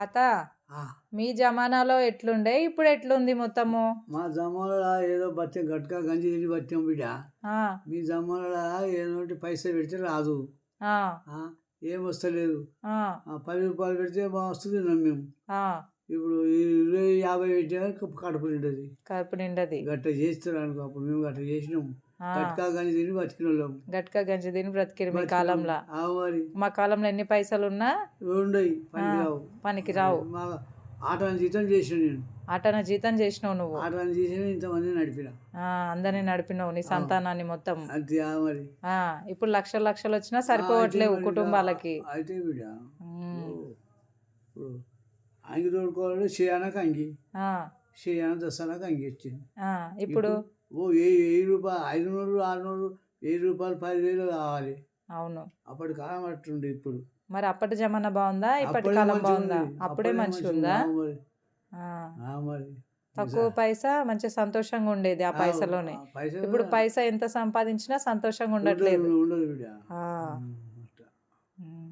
తాత మీ జమానాలో ఎట్లుండే? ఇప్పుడు ఎట్లుంది మొత్తము? మా జమాలలో ఏదో బత్యం గట్క గంజి తిని బత్యం బిడ్డ. మీ జమాలలో ఏదో ఒకటి పైసా పెడితే రాదు. ఏం వస్తలేదు. పది రూపాయలు పెడితే బాగా వస్తుంది మేము. ఇప్పుడు ఇరవై యాభై పెట్టినా కడుపు నిండది. కడుపు నిండది. గట్ట చేస్తారు అనుకో అప్పుడు మేము గట్ట చేసినాం. గట్కా గంజి తిని బతికిన వాళ్ళం గట్క గంజి తిని బ్రతికిరు మీ. కాలంలో. ఆ మరి. మా కాలంలో ఎన్ని పైసలు ఉన్నా? ఉండయి పనికి రావు. పనికి రావు. మా ఆటను జీతం చేసిన నేను. ఆటన జీతం చేసినావు నువ్వు. ఆటను చేసిన ఇంతమంది నడిపిన. అందరినీ నడిపినావు నీ సంతానాన్ని మొత్తం మరి. ఇప్పుడు లక్షలు లక్షలు వచ్చినా సరిపోవట్లేవు కుటుంబాలకి. అయితే బిడ్డ అంగి తోడుకోవాలంటే చేయనక అంగి. చేయన దసరాకు అంగి వచ్చింది. ఇప్పుడు? ఓ వెయ్యి రూపాయలు ఐదు నూరు ఆరు నూరు వెయ్యి రూపాయలు పదివేలు కావాలి. అవును. అప్పటి కాలం అట్టుండే ఇప్పుడు. మరి అప్పటి జమానా బాగుందా? ఇప్పటి కాలం బాగుందా. అప్పుడే మంచిగా ఉందా? మరి. తక్కువ పైసా? మంచి సంతోషంగా ఉండేది ఆ పైసలోనే. ఇప్పుడు పైసా ఎంత సంపాదించినా సంతోషంగా ఉండట్లేదు.